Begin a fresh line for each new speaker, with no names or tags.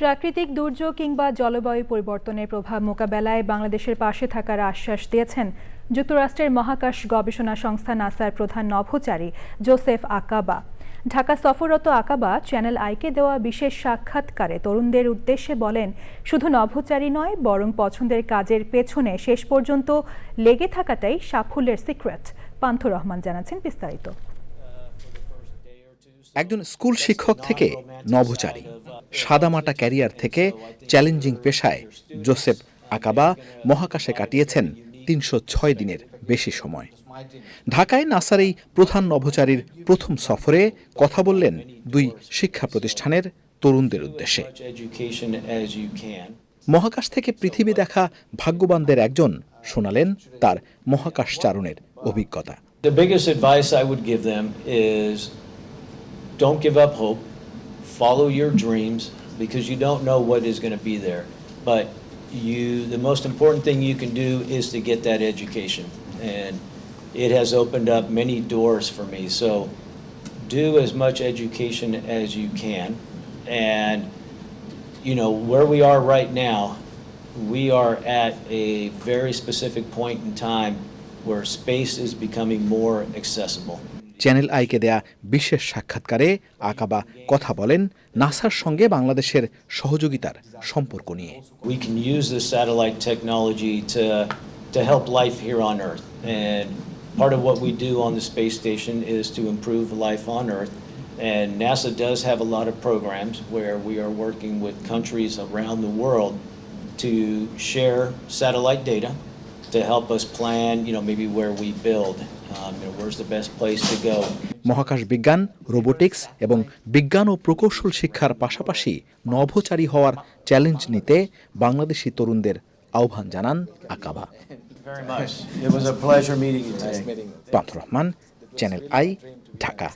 প্রাকৃতিক দুর্যোগ কিংবা জলবায়ু পরিবর্তনের প্রভাব মোকাবেলায় বাংলাদেশের পাশে থাকার আশ্বাস দিয়েছেন যুক্তরাষ্ট্রের মহাকাশ গবেষণা সংস্থা নাসার প্রধান নভোচারী জোসেফ আকাবা। ঢাকা সফররত আকাবা চ্যানেল আইকে দেওয়া বিশেষ সাক্ষাৎকারে তরুণদের উদ্দেশ্যে বলেন, শুধু নভোচারী নয়, বরং পছন্দের কাজের পেছনে শেষ পর্যন্ত লেগে থাকাটাই সাফল্যের সিক্রেট পান্থ রহমান জানাচ্ছেন বিস্তারিত।
একজন স্কুল শিক্ষক থেকে নভোচারী। সাদামাটা ক্যারিয়ার থেকে চ্যালেঞ্জিং পেশায় জোসেফ আকাবা মহাকাশে কাটিয়েছেন তিনশো ছয় দিনের বেশি সময়। ঢাকায় নাসার এই প্রধান নভোচারীর প্রথম সফরে কথা বললেন দুই শিক্ষা প্রতিষ্ঠানের তরুণদের উদ্দেশ্যে. মহাকাশ থেকে পৃথিবী দেখা ভাগ্যবানদের একজন শোনালেন তার মহাকাশ চারণের অভিজ্ঞতা।
The biggest advice I would give them is don't give up hope, follow your dreams because you don't know what is going to be there. But you, the most important thing you can do is to get that education. And it has opened up many doors for me. So do as much education as you can. And, you know, where we are right now, we are at a very specific point in time where space is becoming more accessible.
Channel আইকে দেয়া বিশেষ সাক্ষাৎকারে আকাবা কথা বলেন নাসার সঙ্গে বাংলাদেশের সহযোগিতার সম্পর্ক নিয়ে
We can use this satellite technology to, to help life here on Earth. And part of what we do on the space station is to improve life on Earth. And NASA does have a lot of programs where we are working with countries around the world to share satellite data
মহাকাশ বিজ্ঞান robotics এবং বিজ্ঞান ও প্রকৌশল শিক্ষার পাশাপাশি নভোচারী হওয়ার challenge নিতে বাংলাদেশি তরুণদের আহ্বান জানান আকাবা। Pantha Rahman Channel I Dhaka.